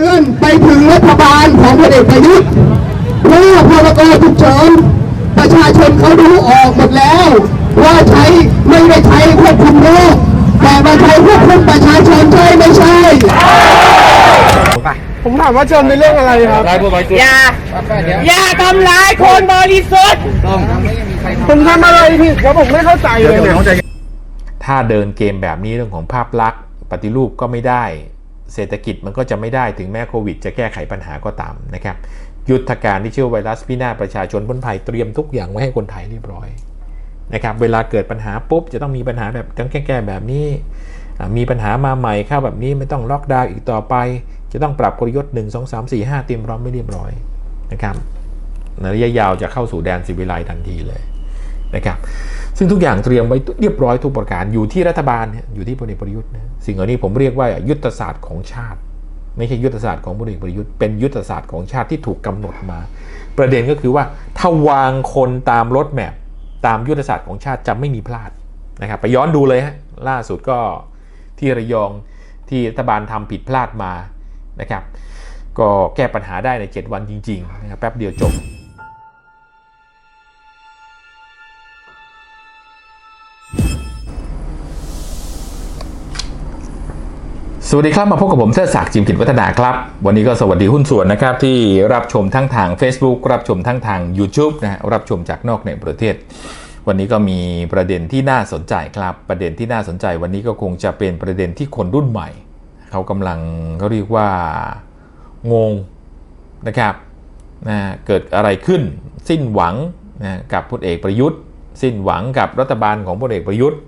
ตือนไปถึงรัฐบาลของพลเอกประยุทธ์ว่าพรกฉุกเฉินประชาชนเขาดูออกหมดแล้ว ว่าใช้ไม่ได้ใช้ควบคุมโรคแต่มาใช้ควบคุมประชาชนใช่ไม่ใช่ ผมถามว่าเชิญในเรื่องอะไรครับ อย่า อย่าทำร้ายคนบริสุทธิ์ผมทำอะไรผิดครับผมไม่เข้าใจเลยเนี่ยถ้าเดินเกมแบบนี้เรื่องของภาพลักษณ์ปฏิรูปก็ไม่ได้ เศรษฐกิจมันก็จะไม่ได้ถึงแม้โควิด จะแก้ไขปัญหาก็ตามนะครับ ยุทธการที่เชื่อไวรัสพินาศประชาชนพ้นภัยเตรียมทุกอย่างไว้ให้คนไทยเรียบร้อยนะครับเวลาเกิดปัญหาปุ๊บจะต้องมีปัญหาแบบกังแก้แบบนี้ มีปัญหามาใหม่เข้าแบบนี้ไม่ต้องล็อกดาวน์อีกต่อไป จะต้องปรับกลยุทธ์ 1 2 3 4 5 เตรียมพร้อมไม่เรียบร้อยนะครับในระยะยาวจะเข้าสู่แดนสิวิไลทันทีเลย นะครับซึ่งทุกอย่างเตรียมไว้เรียบร้อยทุกประการอยู่ที่รัฐบาลเนี่ยอยู่ที่พลเอกประยุทธ์นะสิ่งเหล่านี้ผมเรียกว่ายุทธศาสตร์ของชาติ ไม่ใช่ยุทธศาสตร์ของพลเอกประยุทธ์เป็นยุทธศาสตร์ของชาติที่ถูกกำหนดมา ประเด็นก็คือว่าถ้าวางคนตามรถแมพตามยุทธศาสตร์ของชาติจะไม่มีพลาดนะครับไปย้อนดูเลยฮะล่าสุดก็ที่ระยองที่รัฐบาลทำผิดพลาดมานะครับก็แก้ปัญหาได้ใน 7 วันจริงๆนะครับแป๊บเดียวจบ สวัสดีครับ มาพบกับผมเทิดศักดิ์จิมกิจวัฒนาครับ วันนี้ก็สวัสดีหุ้นส่วนนะครับ ที่รับชมทั้งทาง Facebook รับชมทั้งทาง YouTube นะฮะรับชมจากนอกในประเทศ วันนี้ก็มีประเด็นที่น่าสนใจครับ ประเด็นที่น่าสนใจวันนี้ก็คงจะเป็นประเด็นที่คนรุ่นใหม่ เขากำลังเขาเรียกว่างงนะครับนะเกิดอะไรขึ้น สิ้นหวังนะกับพลเอกประยุทธ์ สิ้นหวังกับรัฐบาลของพลเอกประยุทธ์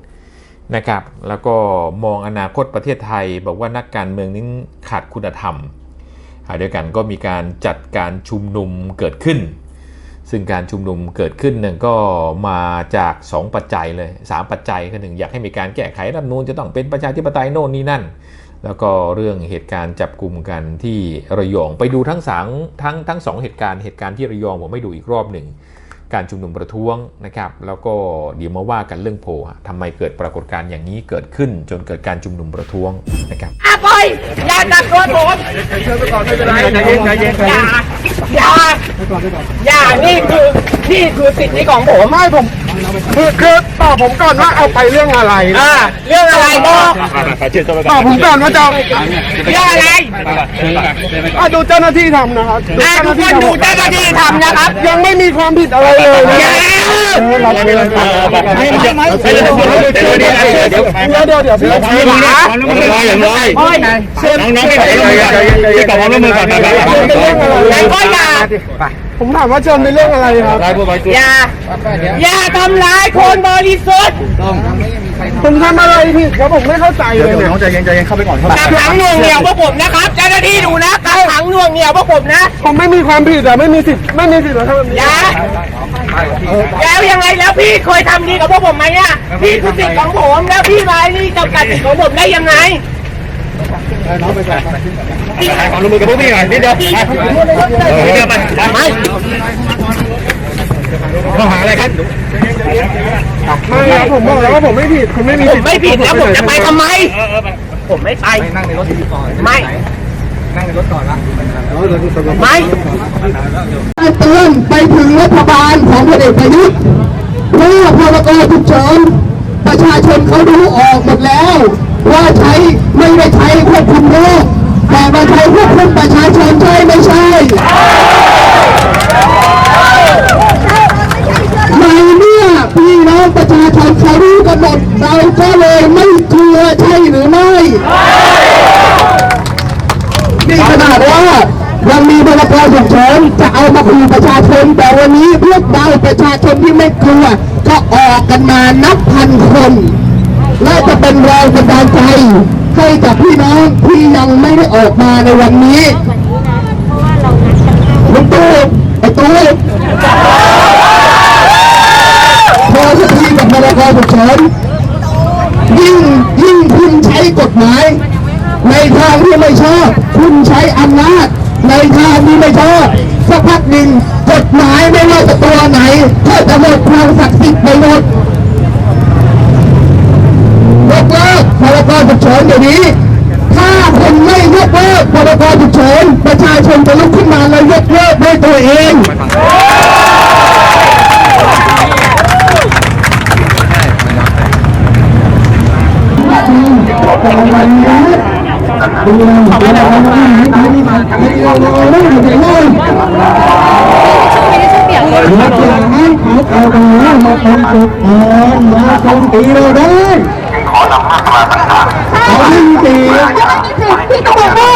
นะครับ แล้วก็มองอนาคตประเทศไทย บอกว่านักการเมืองนี้ขาดคุณธรรมขณะเดียวกันก็มีการจัดการชุมนุมเกิดขึ้น ซึ่งการชุมนุมเกิดขึ้นเนี่ยก็มาจาก 2 ปัจจัยเลย 3 ปัจจัยคือหนึ่งอยากให้มีการแก้ไขรัฐมนูญจะต้องเป็นประชาธิปไตยโน่นนี่นั่น แล้วก็เรื่องเหตุการณ์จับกลุ่มกันที่ระยองไปดูทั้งสางทั้งทั้งสองเหตุการณ์เหตุการณ์ที่ระยองผมไม่ดูอีกรอบหนึ่ง การชุมนุมประท้วงนะครับ แล้วก็เดี๋ยวมาว่ากันเรื่องโพลฮะทำไมเกิดปรากฏการณ์อย่างนี้เกิดขึ้นจนเกิดการชุมนุมประท้วงนะครับอาปล่อยอย่าตัดตัวผมอย่าอย่าอย่านี่คือนี่คือสิทธิของผมไม่ผม คือคือตอบผมก่อนว่าเอาไปเรื่องอะไรอ่าเรื่องอะไรบอกตอบผมก่อนว่าจะเอาเรื่องอะไรอะดูเจ้าหน้าที่ทำนะครับอ่าทุกคนดูเจ้าหน้าที่ทำนะครับ ยังไม่มีความผิดอะไรเลยนะอย่าเออเราไม่ได้ทำไม่ไม่ไม่เดี๋ยวเดี๋ยวเดี๋ยวพี่หาอย่างน้อยโอ้ยไหนน้องๆไม่ขอร่วมมือกันที่ขอความร่วมมือก่อนนะเป็นเรื่องอะไรแล้วก็อย่า ผมถามว่าเชิญในเรื่องอะไรครับได้ผู้บริสุทธิ์อย่า อย่าทำร้ายคนบริสุทธิ์ผมทำอะไรผิดครับผมไม่เข้าใจเลยเนี่ยน้องใจเย็นใจเย็นเข้าไปก่อนเข้ากักขังหน่วงเหนียวพวกผมนะครับ เจ้าหน้าที่ดูนะกักขังหน่วงเหนียวพวกผมนะ ผมไม่มีความผิดอะไม่มีสิทธิ์ไม่มีสิทธิ์มาทำแบบนี้อย่า แล้วยังไงแล้วพี่เคยทำดีกับพวกผมไหมอะ พี่คือสิทธิ์ของผมแล้วพี่มานี่จำกัดสิทธิ์ของผมได้ยังไง ขอร่วมมือกับพวกพี่หน่อยนิดเดียวไปนิดเดียวไปไม่ข้อหาอะไรครับไม่ครับผมบอกแล้วว่าผมไม่ผิดคุณไม่มีผมสิทธิ์ไม่ผิดแล้วผมจะไปทำไม ผมไม่ไปนั่งในรถดีก่อนไม่นั่งในรถก่อนละไม่เตือนไปถึงรัฐบาลของพลเอกประยุทธ์ว่าพรกฉุกเฉินประชาชนเขาดูออกหมดแล้ว ว่าใช้ไม่ได้ใช้ควบคุมโรคแต่มาใช้ควบคุมประชาชนใช่ไม่ใช่ในเมื่อพี่น้องประชาชนเขารู้กันหมดเราก็เลยไม่กลัวใช่หรือไม่นี่ขนาดว่ายังมีพรกฉุกเฉินจะเอามาขู่ประชาชน แต่วันนี้พวกเราประชาชนที่ไม่กลัวก็ออกกันมานับพันคน และจะเป็นแรงบันดาลใจให้กับพี่น้องที่ยังไม่ได้ออกมาในวันนี้ลุงตู่ไอ้ตู่พอสักทีกับพรกฉุกเฉินยิ่งยิ่งคุณใช้กฎหมาย ในทางที่ไม่ชอบ คุณใช้อำนาจ ในทางที่ไม่ชอบสักพักหนึ่งกฎหมายไม่ว่าจะตัวไหนก็จะหมดความศักดิ์สิทธิ์ไปหมดยกเลิก พรกฉุกเฉินเดี๋ยวนี้ ถ้าคุณไม่ยกเลิกพรกฉุกเฉินชาชนจะลุกขึ้นมาและยกเลิกด้วยตัวเองตีเราได้ ตราต่มีสีพี่ก็บอกว่า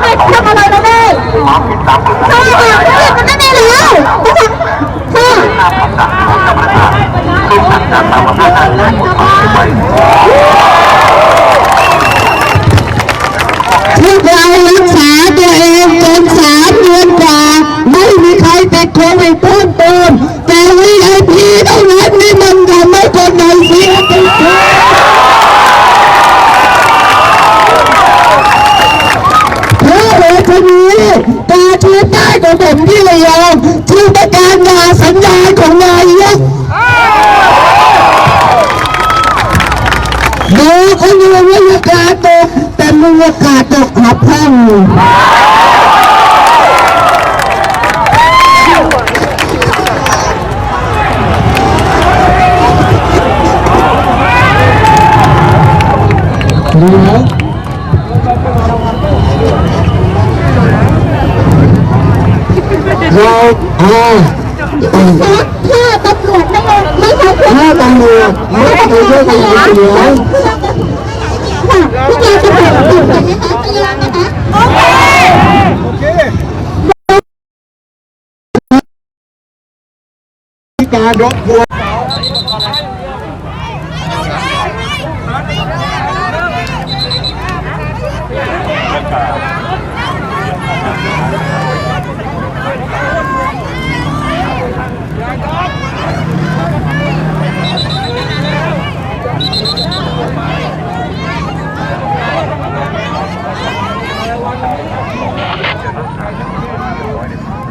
ไม่ทำอะไรเราได้ใช่ค่ะพี่มันไม่ได้แล้วค่พวกเรารักษาตัวเองจนสามเดือนกว่าไม่มีใครติดโควิด บพังเราอ่าถ้าตำรวจไม่ลงไม่ใช่ถ้าตำรวจไม่เคยช่วยกันเหลือพี่ยาจะบอกตำรวจนะคะพี่ยานะคะ ก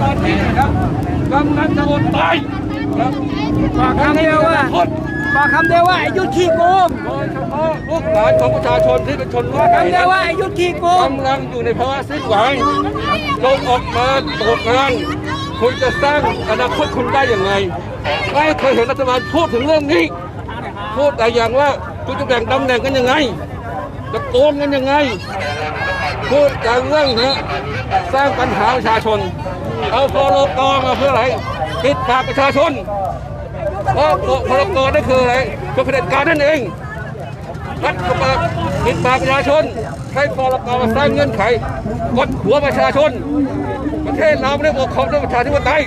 ตอนนี้นะครับกำลังจะอดตายครับฝากคำเดียวว่า ฝากคำเดียวว่าไอ้ยุทธขี้โกงโดยเฉพาะลูกหลานของประชาชนที่เป็นชนว่าคำเดียวว่าไอ้ยุทธขี้โกงกำลังอยู่ในภาวะสิ้นหวังลงออกมาตรวจงานคุณจะสร้างอนาคตคุณได้อย่างไงไม่เคยเห็นรัฐบาลพูดถึงเรื่องนี้ พูดแต่อย่างว่าคุณจะแบ่งตำแหน่งกันยังไง จะโกงกันยังไง พูดแต่เรื่องนะสร้างปัญหาประชาชน เอาพรกมาเพื่ออะไรปิดปากประชาชน เพราะพรกนั่นคืออะไรคือเผด็จการนั่นเองรัฐบาลปิดปากประชาชนใช้พรกมาสร้างเงื่อนไขกดหัวประชาชน ประเทศเราไม่ได้ปกครองด้วยประชาธิปไตย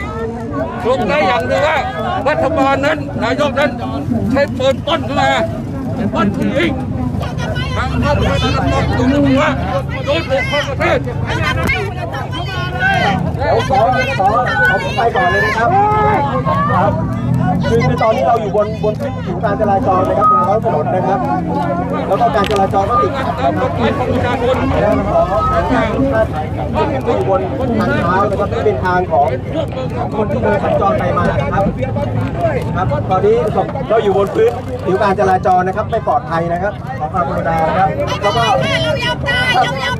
ตรงได้อย่างหนึงว่ารัฐบาลนั้นนายกนั้นใช้ปืนป้นเข้ามาป้นผู้หญิงทางเข้าประเทศนั้นต้องตรงนี้ว่าโดยปกครองประเทศขอขอขอผมไปก่อนเลยนะครับ คือคือตอนนี้เราอยู่บนบนผิวการจราจรนะครับบนท้องถนนนะครับ แล้วก็การจราจรก็ติดขัดนะครับหมายของประชาชนแล้วขอขอให้ทุกท่านอยู่บนทางเท้านะครับที่เป็นทางของของคนที่เดินสัญจรไปมานะครับครับ ตอนนี้เราอยู่บนพื้น ผิวการจราจรนะครับไม่ปลอดภัยนะครับขอความกรุณานะครับแล้วก็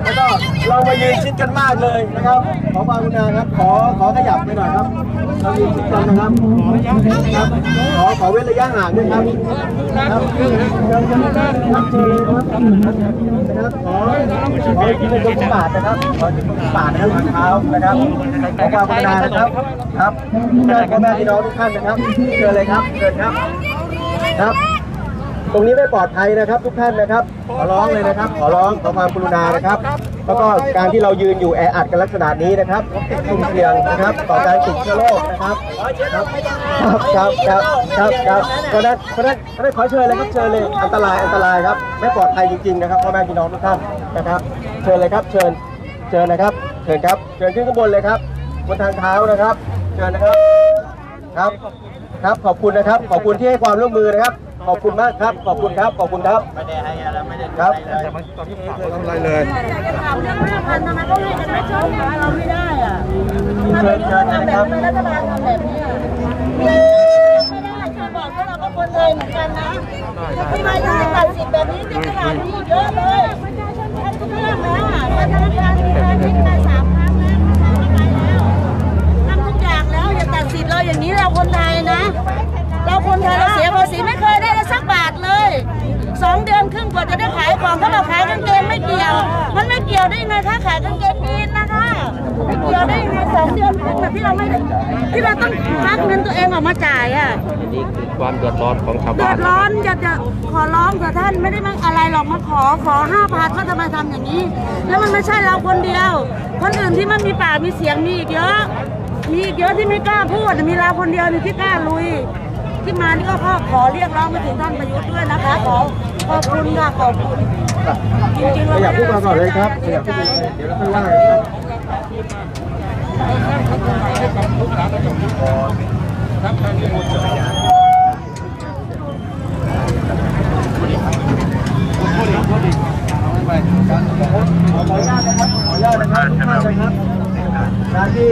แล้วก็เรามายืนชิดกันมากเลยนะครับ ขอความกรุณาครับขอขอขยับไปหน่อยครับเรายืนชิดกันนะครับครับขอขอเว้นระยะห่างด้วยครับครับเชิญเชิญครับเชิญครับนะครับขอขอยืนบนบาทนะครับขอยืนบนบาทนะครับทางเท้านะครับขอความกรุณานะครับครับพ่อแม่พี่น้องทุกท่านนะครับเชิญเลยครับเชิญครับครับ ตรงนี้ไม่ปลอดภัยนะครับ ทุกท่านนะครับ ขอร้องเลยนะครับ ขอร้องขอความกรุณานะครับ แล้วก็การที่เรายืนอยู่แออัดกันลักษณะนี้นะครับสุ่มเสี่ยงนะครับ ต่อการติดเชื้อโรคนะครับครับครับครับครับครับเพราะนั้นเพราะนั้นเพราะนั้นขอเชิญเลยครับเชิญเลยอันตรายอันตรายครับไม่ปลอดภัยจริงๆนะครับพ่อแม่พี่น้องทุกท่านนะครับ เชิญเลยครับ เชิญเชิญนะครับเชิญครับเชิญขึ้นข้างบนเลยครับบนทางเท้านะครับเชิญนะครับครับ ครับขอบคุณนะครับ ขอบคุณที่ให้ความร่วมมือนะครับ ขอบคุณมากครับ ขอบคุณครับ ขอบคุณครับ ไม่ได้ให้อะไรไม่ได้ครับจะถามเรื่องห้าพันทำไมเขาให้กันไม่ชอบนะเราไม่ได้อะทำไมเชิญเชิญทำนะแบครับบทำไมรัฐบาลทำแบบนี้อะไม่ได้ช่วยบอกว่าเราก็คนไทยเหมือนกันนะทำไมถึงจะตัดสิทธิ์แบบนี้ถึงขนาดนี้เยอะเลยทำทุกเรื่องแล้วอะธนาคารมีการคิดไปสามครั้งแล้วทำไปแล้วทำทุกอย่างแล้วอย่าตัดสิทธิ์เราอย่างนี้เราคนไทยนะ เราคนไทยเราเสียภาษีไม่เคยได้ ถ้าขายกางเกงยีนนะคะไม่เกี่ยวได้ยังไงสองเดือนครึ่งแบบที่เราไม่ได้ที่เราต้องควักเงินตัวเองออกมาจ่ายอะความเดือดร้อนของชาวเดืบ้าอนดร้อนจะจะขอร้องเถอะท่านไม่ได้มาอะไรหรอกมาขอขอห้าพันว่าทำไมทำอย่างนี้ แล้วมันไม่ใช่เราคนเดียว คนอื่นที่มันมีปากมีเสียงมีอีกเยอะมีอีกเยอะที่ไม่กล้าพูดมีเราคนเดียวนี่ที่กล้าลุย ที่มานี่ก็ขอขอเรียกร้องไปถึงท่านประยุทธ์ด้วยนะคะขอขอบคุณค่ะขอบคุณ จริงๆขเรายับขึ้นมาก่อนเลยครับขยับขึ้นมาเลยเดี๋ยวเราค่อยว่ากันครับขออนุญาตนะครับขออนุญาตนะครับทุกท่านนะครับการที่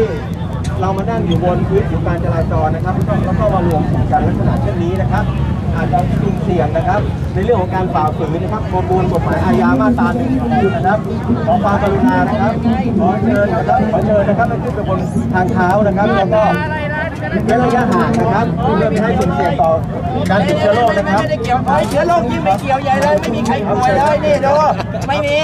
เรามานั่งอยู่บนพื้นผิวการจราจรนะครับแล้วก็มารวมกลุ่มกันลักษณะเช่นนี้นะครับ อาจจะสุ่มเสี่ยงนะครับ ในเรื่องของการฝ่าฝืนนะครับประมวลกฎหมายอาญามาตราหนึ่งนะครับ ขอความกรุณานะครับ ขอเชิญนะครับ ขอเชิญนะครับไปขึ้นไปบนทางเท้านะครับ แล้วก็ เว้นระยะห่างนะครับเพื่อไม่ให้สุ่มเสี่ยงต่อการติดเชื้อโรคนะครับไม่ได้เกี่ยวไอ้เชื้อโรคยิ่งไม่เกี่ยวใหญ่เลยไม่มีใครป่วยเลยนี่ดูไม่มี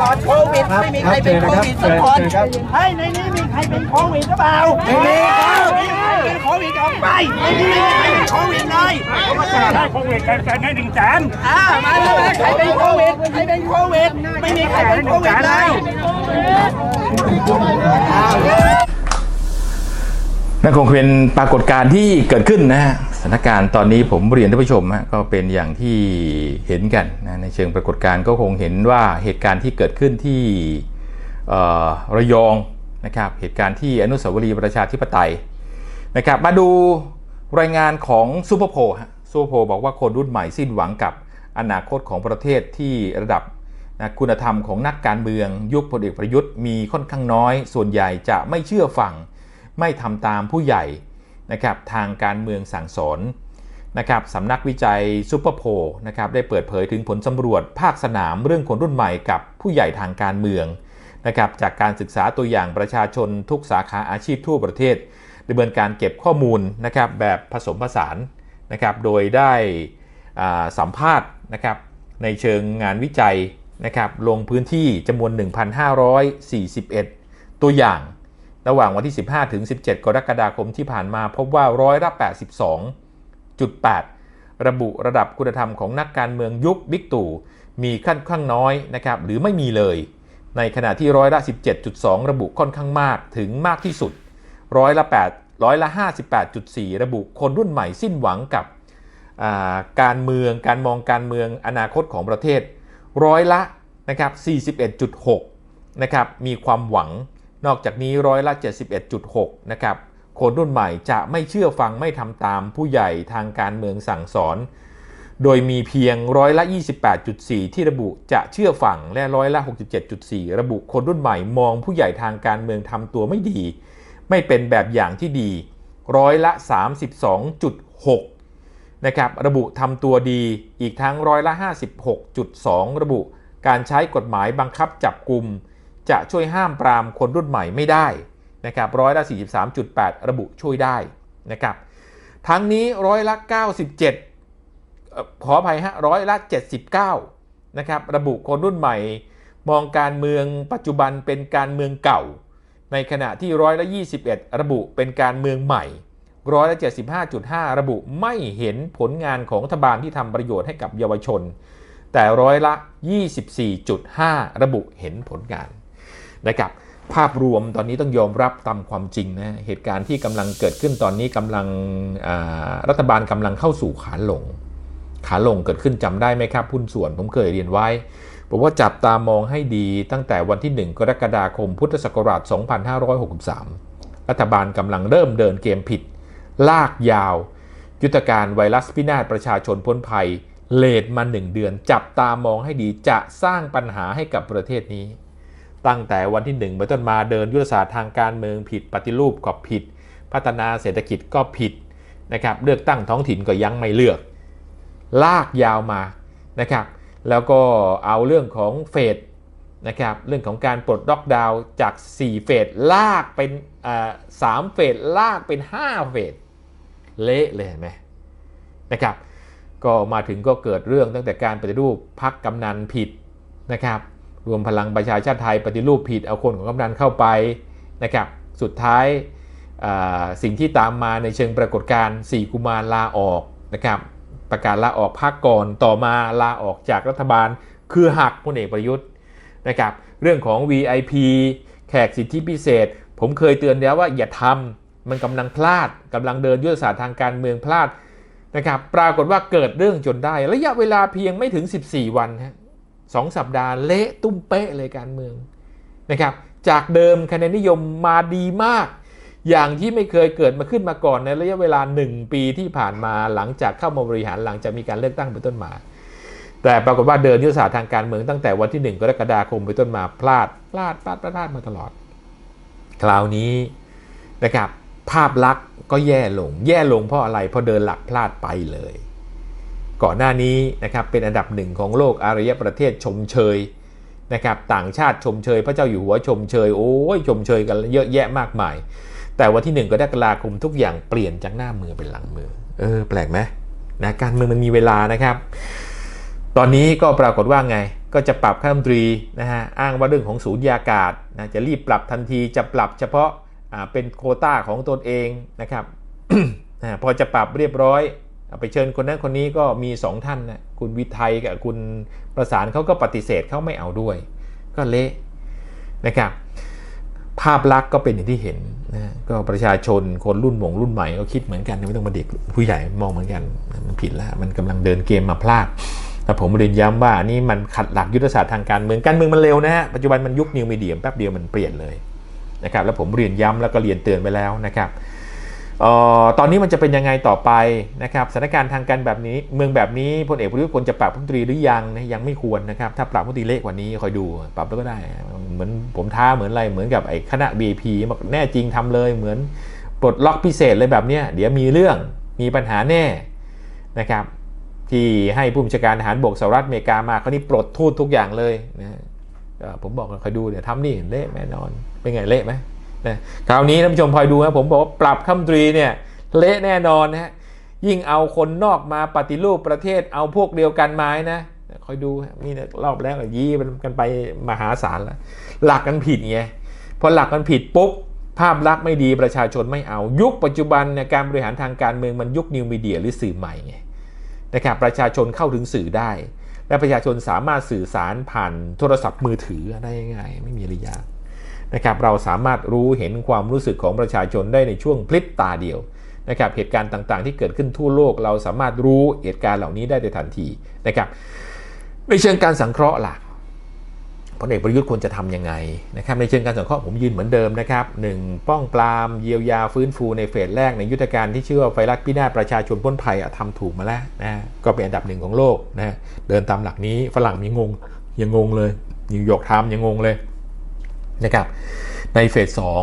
ปลอดโควิดไม่มีใครเป็นโควิดสักคนเชิญครับเฮ้ยในนี้มีใครเป็นโควิดหรือเปล่าไม่มีครับไม่มีใครเป็นโควิดออกไปไม่มีใครเป็นโควิดเลยเขามาจ่ายได้โควิดจ่ายให้หนึ่งแสนอ่ามาเลยใครเป็นโควิดใครเป็นโควิดไม่มีใครเป็นโควิดเลย นั่นคงเป็นปรากฏการณ์ที่เกิดขึ้นนะฮะสถานการณ์ตอนนี้ผมเรียนท่านผู้ชมฮะก็เป็นอย่างที่เห็นกันนะในเชิงปรากฏการณ์ก็คงเห็นว่าเหตุการณ์ที่เกิดขึ้นที่ระยองนะครับเหตุการณ์ที่อนุสาวรีย์ประชาธิปไตยนะครับมาดูรายงานของซูเปอร์โพลฮะซูเปอร์โพบอกว่าคนรุ่นใหม่สิ้นหวังกับอนาคตของประเทศที่ระดับนะคุณธรรมของนักการเมือง ยุคพลเอกประยุทธ์มีค่อนข้างน้อย ส่วนใหญ่จะไม่เชื่อฟัง ไม่ทำตามผู้ใหญ่นะครับทางการเมืองสั่งสอนนะครับสำนักวิจัยซูเปอร์โพลนะครับได้เปิดเผยถึงผลสำรวจภาคสนามเรื่องคนรุ่นใหม่กับผู้ใหญ่ทางการเมืองนะครับจากการศึกษาตัวอย่างประชาชนทุกสาขาอาชีพทั่วประเทศดำเนินการเก็บข้อมูลนะครับแบบผสมผสานนะครับโดยได้สัมภาษณ์นะครับในเชิงงานวิจัยนะครับลงพื้นที่จำนวน 1,541 ตัวอย่าง ระหว่างวันที่ 15 ถึง 17 กรกฎาคมที่ผ่านมาพบว่าร้อยละ82.8 ระบุระดับคุณธรรมของนักการเมืองยุคบิ๊กตู่มีค่อนข้างน้อยนะครับหรือไม่มีเลย ในขณะที่ร้อยละ 17.2 ระบุค่อนข้างมากถึงมากที่สุดร้อยละ8ร้อยละ 58.4 ระบุคนรุ่นใหม่สิ้นหวังกับาการเมืองการมองการเมืองอนาคตของประเทศ ร้อยละนะครับ41.6นะครับมีความหวัง นอกจากนี้ร้อยละ 71.6 นะครับ คนรุ่นใหม่จะไม่เชื่อฟังไม่ทำตามผู้ใหญ่ทางการเมืองสั่งสอน โดยมีเพียงร้อยละ 28.4 ที่ระบุจะเชื่อฟังและร้อยละ 67.4 ระบุคนรุ่นใหม่มองผู้ใหญ่ทางการเมืองทำตัวไม่ดี ไม่เป็นแบบอย่างที่ดี ร้อยละ 32.6 นะครับ ระบุทำตัวดีอีกทั้งร้อยละ 56.2 ระบุการใช้กฎหมายบังคับจับกลุ่ม จะช่วยห้ามปรามคนรุ่นใหม่ไม่ได้นะครับร้อยละ 43.8 ระบุช่วยได้นะครับทั้งนี้ร้อยละ 97เอ่อขออภัยฮะร้อยละ 79 นะครับระบุคนรุ่นใหม่ มองการเมืองปัจจุบันเป็นการเมืองเก่า ในขณะที่ร้อยละ 21 ระบุเป็นการเมืองใหม่ร้อยละ75.5 ระบุไม่เห็นผลงานของรัฐบาลที่ทำประโยชน์ให้กับเยาวชน แต่ร้อยละ 24.5 ระบุเห็นผลงาน นะครับภาพรวมตอนนี้ต้องยอมรับตามความจริงนะเหตุการณ์ที่กำลังเกิดขึ้นตอนนี้กำลังรัฐบาลกำลังเข้าสู่ขาลง ขาลงเกิดขึ้นจำได้ไหมครับหุ้นส่วนผมเคยเรียนไว้บอกว่าจับตามองให้ดีตั้งแต่วันที่ 1 กรกฎาคมพุทธศักราช 2563 รัฐบาลกำลังเริ่มเดินเกมผิด ลากยาว ยุทธการไวรัสพินาศประชาชนพ้นภัย เลทมา 1 เดือน จับตามองให้ดีจะสร้างปัญหาให้กับประเทศนี้ ตั้งแต่วันที่ 1 ไปต้นมาเดินยุทธศาสตร์ทางการเมืองผิด ปฏิรูปก็ผิด พัฒนาเศรษฐกิจก็ผิดนะครับเลือกตั้งท้องถิ่นก็ยังไม่เลือก ลากยาวมานะครับแล้วก็เอาเรื่องของเฟดนะครับเรื่องของการปลดล็อกดาวน์จาก 4 เฟสลากเป็นสามเฟสลากเป็น 5 เฟสเละเลยเห็นไหมนะครับก็มาถึงก็เกิดเรื่องตั้งแต่การปฏิรูปพักกำนันผิดนะครับ รวมพลังประชาชาติไทยปฏิรูปผิดเอาคนของกำนันเข้าไปนะครับสุดท้ายสิ่งที่ตามมาในเชิงปรากฏการณ์4กุมารลาออกนะครับประกาศลาออกพักก่อนต่อมาลาออกจากรัฐบาล คือหักพลเอกประยุทธ์นะครับเรื่องของ VIP แขกสิทธิพิเศษ ผมเคยเตือนแล้วว่าอย่าทำมันกำลังพลาดกำลังเดินยุทธศาสตร์ทางการเมืองพลาดนะครับปรากฏว่าเกิดเรื่องจนได้ ระยะเวลาเพียงไม่ถึง 14 วันฮะ สองสัปดาห์เละตุ้มเป๊ะเลยการเมืองนะครับจากเดิมคะแนนนิยมมาดีมาก อย่างที่ไม่เคยเกิดมาขึ้นมาก่อนในระยะเวลา 1 ปีที่ผ่านมาหลังจากเข้ามาบริหารหลังจากมีการเลือกตั้งเป็นต้นมา แต่ปรากฏว่าเดินยุทธศาสตร์ทางการเมืองตั้งแต่วันที่ 1 กรกฎาคมเป็นต้นมาพลาดพลาดพลาดพลาดมาตลอด คราวนี้นะครับภาพลักษณ์ก็แย่ลง แย่ลงเพราะอะไรเพราะเดินหลักพลาดไปเลย ก่อนหน้านี้นะครับเป็นอันดับหนึ่งของโลกอารยประเทศชมเชยนะครับต่างชาติชมเชย พระเจ้าอยู่หัวชมเชยโอ้ยชมเชยกันเยอะแยะมากมาย แต่วันที่1กรกฎาคมทุกอย่างเปลี่ยนจากหน้ามือเป็นหลังมือเออแปลกไหมนะการเมืองมันมีเวลานะครับ ตอนนี้ก็ปรากฏว่าไงก็จะปรับข้ามตรีนะฮะอ้างว่าเรื่องของศูนยากาศนะจะรีบปรับทันทีจะปรับเฉพาะอ่าเป็นโคต้าของตนเองนะครับพอจะปรับเรียบร้อย ไปเชิญคนนั้นคนนี้ก็มีสองท่านนะคุณวิทยกับคุณประสานเขาก็ปฏิเสธเขาไม่เอาด้วย ก็เละนะครับภาพลักษณ์ก็เป็นอย่างที่เห็นนะก็ประชาชนคนรุ่นหมงรุ่นใหม่ก็คิดเหมือนกันไม่ต้องมาเด็กผู้ใหญ่มองเหมือนกันมันผิดแล้วมันกำลังเดินเกมมาพลาดแต่ผมเรียนย้ำว่านี่มันขัดหลักยุทธศาสตร์ทางการเมืองการเมืองมันเร็วนะฮะปัจจุบันมันยุคนิวมีเดียมแป๊บเดียวมันเปลี่ยนเลยนะครับแล้วผมเรียนย้ำแล้วก็เรียนเตือนไปแล้วนะครับ ออตอนนี้มันจะเป็นยังไงต่อไปนะครับสถานการณ์ทางการแบบนี้ เมืองแบบนี้พลเอกประยุทธ์ควรจะปรับรัฐมตรีหรือยังนะยังไม่ควรนะครับถ้าปรับรัฐมตรีเละกว่านี้คอยดูปรับแล้วก็ได้ เหมือนผมท้าเหมือนอะไรเหมือนกับไอ้คณะ BP บอกแน่จริงทำเลยเหมือนปลดล็อกพิเศษเลยแบบนี้เดี๋ยวมีเรื่องมีปัญหาแน่นะครับ ที่ให้ผู้บัญชาการทหารบกสหรัฐอเมริกามาเขานี่ปลดทูตทุกอย่างเลยนะผมบอกคอยดูเดี๋ยวทำนี่เละแน่นอนเป็นไงเละไหม นะคราวนี้ท่านผู้ชมคอยดูนะผมบอกว่าปรับคำตรีเนี่ยเละแน่นอนนะฮะยิ่งเอาคนนอกมาปฏิรูปประเทศเอาพวกเดียวกันไม้นะคอยดูฮะมีรอบแล้วก็ยี่กันไปมหาศาลแล้วหลักกันผิดไงพอหลักกันผิดปุ๊บภาพลักษณ์ไม่ดีประชาชนไม่เอา ยุคปัจจุบันเนี่ยการบริหารทางการเมืองมันยุคนิวมีเดียหรือสื่อใหม่ไงนะครับประชาชนเข้าถึงสื่อได้ และประชาชนสามารถสื่อสารผ่านโทรศัพท์มือถือได้ง่ายไม่มีอะไรยาก นะครับเราสามารถรู้เห็นความรู้สึกของประชาชนได้ในช่วงพลิบตาเดียวนะครับเหตุการณ์ต่างๆ ที่เกิดขึ้นทั่วโลก เราสามารถรู้เหตุการณ์เหล่านี้ได้ในทันทีนะครับในเชิงการสังเคราะห์ล่ะพลเอกประยุทธ์ควรจะทำยังไงนะครับในเชิงการสังเคราะห์ผมยืนเหมือนเดิมนะครับหนึ่งป้องปรามเยียวยาฟื้นฟูในเฟสแรกในยุทธการที่ชื่อว่าไฟรัสพินาศประชาชนพ้นภัยอะทำถูกมาแล้วนะก็เป็นอันดับหนึ่งของโลกนะเดินตามหลักนี้ฝรั่งมีงงยังงงเลยนิวยอร์กไทม์ยังงงเลย นะครับในเฟสสอง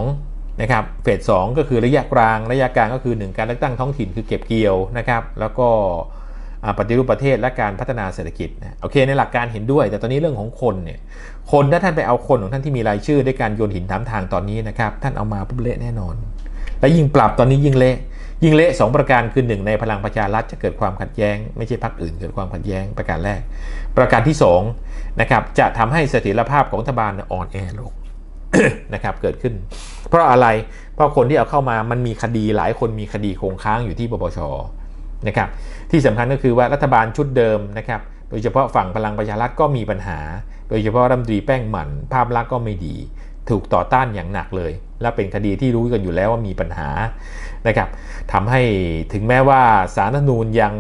นะครับเฟสสองก็คือระยะกลางระยะกลางก็คือหนึ่งการเลือกตั้งท้องถิ่นคือเก็บเกี่ยวนะครับ แล้วก็ปฏิรูปประเทศและการพัฒนาเศรษฐกิจนะโอเคในหลักการเห็นด้วย แต่ตอนนี้เรื่องของคนเนี่ยคนถ้าท่านไปเอาคนของท่านที่มีรายชื่อด้วยการโยนหินถามทางตอนนี้นะครับท่านเอามาปุ๊บเละแน่นอน และยิ่งปรับตอนนี้ยิ่งเละยิ่งเละสองประการคือหนึ่งในพลังประชารัฐจะเกิดความขัดแย้ง ไม่ใช่พรรคอื่นเกิดความขัดแย้งประการแรก ประการที่สองนะครับจะทำให้เสถียรภาพของรัฐบาลอ่อนแอลง นะครับเกิดขึ้น เพราะอะไรเพราะคนที่เอาเข้ามามันมีคดีหลายคนมีคดีคงค้างอยู่ที่ปปชนะครับที่สำคัญก็คือว่ารัฐบาลชุดเดิมนะครับโดยเฉพาะฝั่งพลังประชารัฐก็มีปัญหา โดยเฉพาะรัฐมนตรีแป้งหมันภาพลักษณ์ก็ไม่ดี ถูกต่อต้านอย่างหนักเลย และเป็นคดีที่รู้กันอยู่แล้วว่ามีปัญหานะครับทำให้ถึงแม้ว่าสารรัฐนูญยัง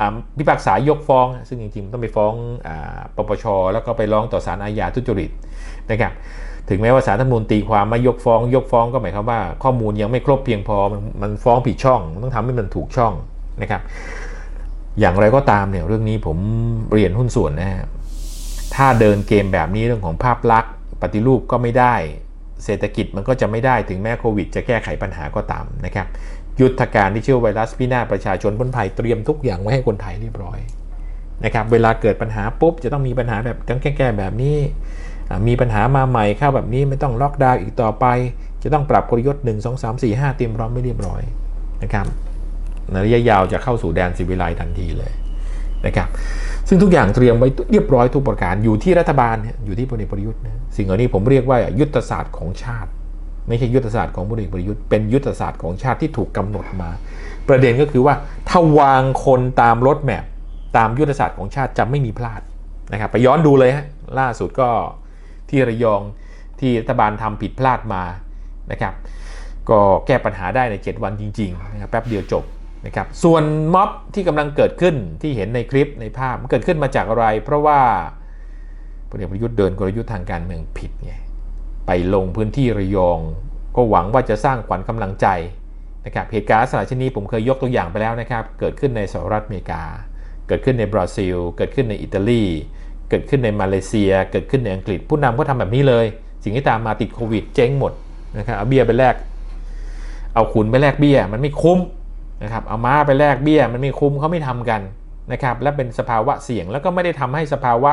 อ่าพิพากษายกฟ้อง ซึ่งจริงๆต้องไปฟ้องอาปปชแล้วก็ไปร้องต่อศาลอาญาทุจริตนะครับ ถึงแม้ว่าสารรัฐธรรมนูญตีความไม่ยกฟ้อง ยกฟ้องก็หมายความว่า ข้อมูลยังไม่ครบเพียงพอมันฟ้องผิดช่องต้องทำให้มันถูกช่องนะครับ อย่างไรก็ตามเนี่ยเรื่องนี้ผมเรียนหุ้นส่วนนะฮะถ้าเดินเกมแบบนี้เรื่องของภาพลักษณ์ ปฏิรูปก็ไม่ได้ เศรษฐกิจมันก็จะไม่ได้ถึงแม้โควิด จะแก้ไขปัญหาก็ตามนะครับ ยุทธการที่เชื่อไวรัสพินาศประชาชนพ้นภัยเตรียมทุกอย่างไว้ให้คนไทยเรียบร้อยนะครับเวลาเกิดปัญหาปุ๊บจะต้องมีปัญหาแบบต้องแก้แบบนี้ มีปัญหามาใหม่เข้าแบบนี้ไม่ต้องล็อกดาวน์อีกต่อไป จะต้องปรับกลยุทธ์1 2 3 4 5 เตรียมพร้อมไม่เรียบร้อยนะครับในระยะยาวจะเข้าสู่แดนสิวิไลทันทีเลยนะครับซึ่งทุกอย่างเตรียมไว้เรียบร้อยทุกประการอยู่ที่รัฐบาลอยู่ที่พลเอกประยุทธ์สิ่งเหล่านี้ผมเรียกว่ายุทธศาสตร์ของชาติ ไม่ใช่ยุทธศาสตร์ของพลเอกประยุทธ์เป็นยุทธศาสตร์ของชาติที่ถูกกำหนดมา ประเด็นก็คือว่าถ้าวางคนตามรถแมพตามยุทธศาสตร์ของชาติจะไม่มีพลาดนะครับไปย้อนดูเลยฮะล่าสุดก็ ที่ระยองที่รัฐบาลทำผิดพลาดมานะครับ ก็แก้ปัญหาได้ใน 7 วันจริงๆนะครับแป๊บเดียวจบนะครับส่วนม็อบที่กำลังเกิดขึ้นที่เห็นในคลิปในภาพมันเกิดขึ้นมาจากอะไร เพราะว่าพลเอกประยุทธ์เดินกลยุทธ์ทางการเมืองผิดไงไปลงพื้นที่ระยอง ก็หวังว่าจะสร้างขวัญกำลังใจนะครับเหตุการณ์ลักษณะเช่นนี้ผมเคยยกตัวอย่างไปแล้วนะครับ เกิดขึ้นในสหรัฐอเมริกา เกิดขึ้นในบราซิล เกิดขึ้นในอิตาลี เกิดขึ้นในมาเลเซีย เกิดขึ้นในอังกฤษ ผู้นำก็ทำแบบนี้เลย สิ่งที่ตามมาติดโควิดเจ๊งหมดนะครับเอาเบียร์ไปแลกเอาขุนไปแลกเบีย้ยมันไม่คุ้มนะครับเอาม้าไปแลกเบีย้ยมันไม่คุ้มเขาไม่ทำกันนะครับและเป็นสภาวะเสี่ยงแล้วก็ไม่ได้ทำให้สภาวะ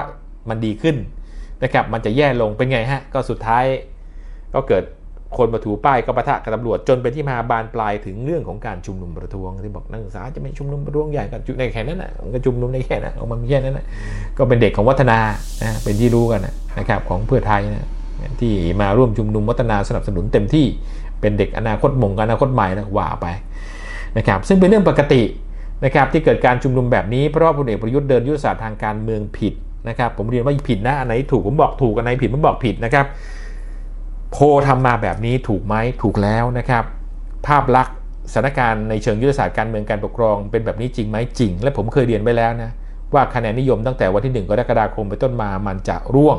มันดีขึ้นนะครับมันจะแย่ลงเป็นไงฮะก็สุดท้ายก็เกิด คนมาถูป้ายก็ปะทะกับตำรวจจนเป็นที่มาบานปลายถึงเรื่องของการชุมนุมประท้วงที่บอกนักศึกษาจะไม่ชุมนุมประท้วงใหญ่กันในแค่นั้นนะมันก็ชุมนุมในแค่นั้นออกมาแค่นั้นนะก็เป็นเด็กของวัฒนานะเป็นที่รู้กันนะครับของเพื่อไทยนะที่มาร่วมชุมนุมวัฒนาสนับสนุนเต็มที่เป็นเด็กอนาคตมงอนาคตใหม่นะว่าไปนะครับซึ่งเป็นเรื่องปกตินะครับที่เกิดการชุมนุมแบบนี้เพราะว่าพลเอกประยุทธ์เดินยุทธศาสตร์ทางการเมืองผิดนะครับผมเรียนว่าผิดนะอันไหนถูกผมบอกถูกอันไหนผิดผมบอกผิดนะครับ โพทำมาแบบนี้ถูกไหมถูกแล้วนะครับ ภาพลักษณ์สถานการณ์ในเชิงยุทธศาสตร์การเมืองการปกครอง เป็นแบบนี้จริงไหมจริง และผมเคยเรียนไปแล้วนะว่าคะแนนนิยมตั้งแต่วันที่ 1 กรกฎาคมไปต้นมามันจะร่วง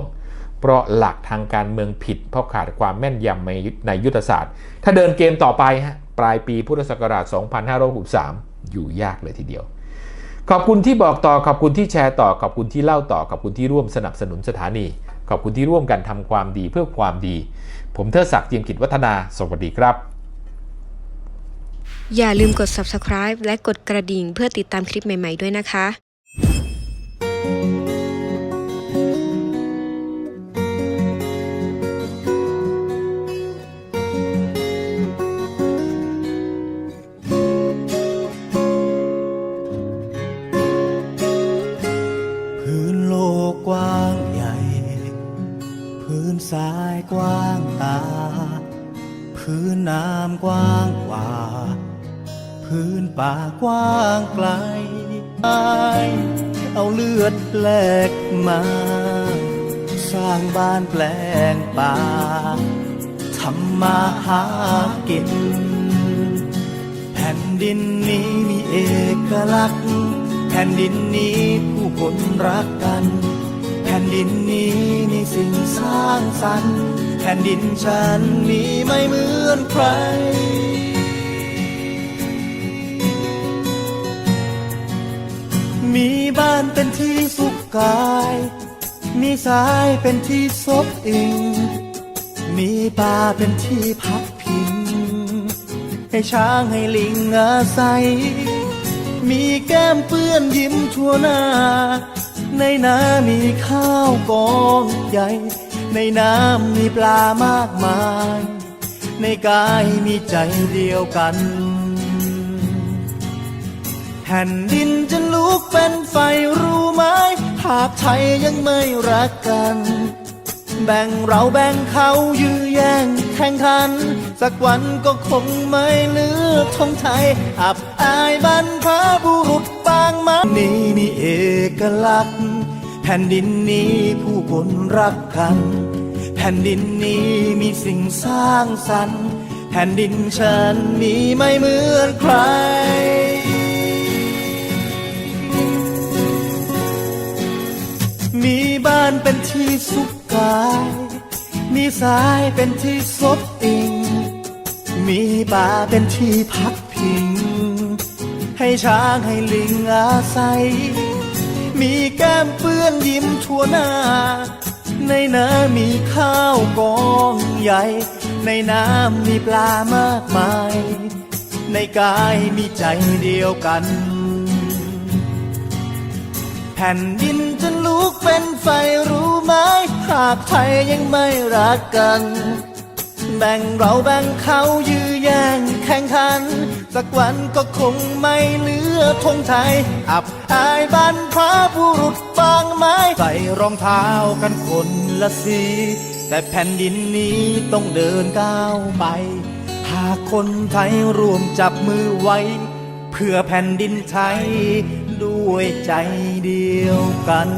เพราะหลักทางการเมืองผิด เพราะขาดความแม่นยำในในยุทธศาสตร์ ถ้าเดินเกมต่อไปฮะปลายปีพุทธศักราช 2563 อยู่ยากเลยทีเดียว ขอบคุณที่บอกต่อขอบคุณที่แชร์ต่อขอบคุณที่เล่าต่อขอบคุณที่ร่วมสนับสนุนสถานี ขอบคุณที่ร่วมกันทำความดีเพื่อความดี ผมเทิดศักดิ์เจียมกิจวัฒนา สวัสดีครับ อย่าลืมกด subscribe และกดกระดิ่งเพื่อติดตามคลิปใหม่ ๆ ด้วยนะคะ ทรายกว้างตา พื้นน้ำกว้างกว่า พื้นป่ากว้างไกลเอาเลือดแลกมา สร้างบ้านแปลงป่าทำมาหากิน แผ่นดินนี้มีเอกลักษณ์ แผ่นดินนี้ผู้คนรักกัน แผ่นดินนี้ มีสิ่งสร้างสรรค์แผ่นดินฉันมีไม่เหมือนใครมีบ้านเป็นที่สุขกาย มีสายเป็นที่ซบอิง มีป่าเป็นที่พักพิง ให้ช้างให้ลิงอาศัย มีแก้มเปื้อนยิ้มทั่วหน้า ในน้ำมีข้าวกองใหญ่ ในน้ำมีปลามากมาย ในกายมีใจเดียวกัน แผ่นดินจะลุกเป็นไฟรู้ไหมหากไทยยังไม่รักกัน แบ่งเราแบ่งเขายื้อแย่งแข่งขัน สักวันก็คงไม่เหลือทงไทย อับอายบรรพบุรุษางมานี้มีเอกลักษณ์ แผ่นดินนี้ผู้คนรักกัน แผ่นดินนี้มีสิ่งสร้างสรรค์ แผ่นดินฉันมีไม่เหมือนใครมีบ้านเป็นที่สุขกาย มีสายเป็นที่ซบอิง มีป่าเป็นที่พักพิง ให้ช้างให้ลิงอาศัย มีแก้มเปื้อนยิ้มทั่วหน้า ในน้ำมีข้าวกองใหญ่ ในน้ำมีปลามากมาย ในกายมีใจเดียวกัน แผ่นดินจะลุกเป็นไฟรู้ไหมหากไทยยังไม่รักกัน แบ่งเราแบ่งเขายื้อแย่งแข่งขัน สักวันก็คงไม่เหลือธงไทย อับอายบรรพบุรุษบางไม้ ใส่รองเท้ากันคนละสี แต่แผ่นดินนี้ต้องเดินก้าวไป หากคนไทยรวมจับมือไว้ เพื่อแผ่นดินไทยด้วยใจเดียวกัน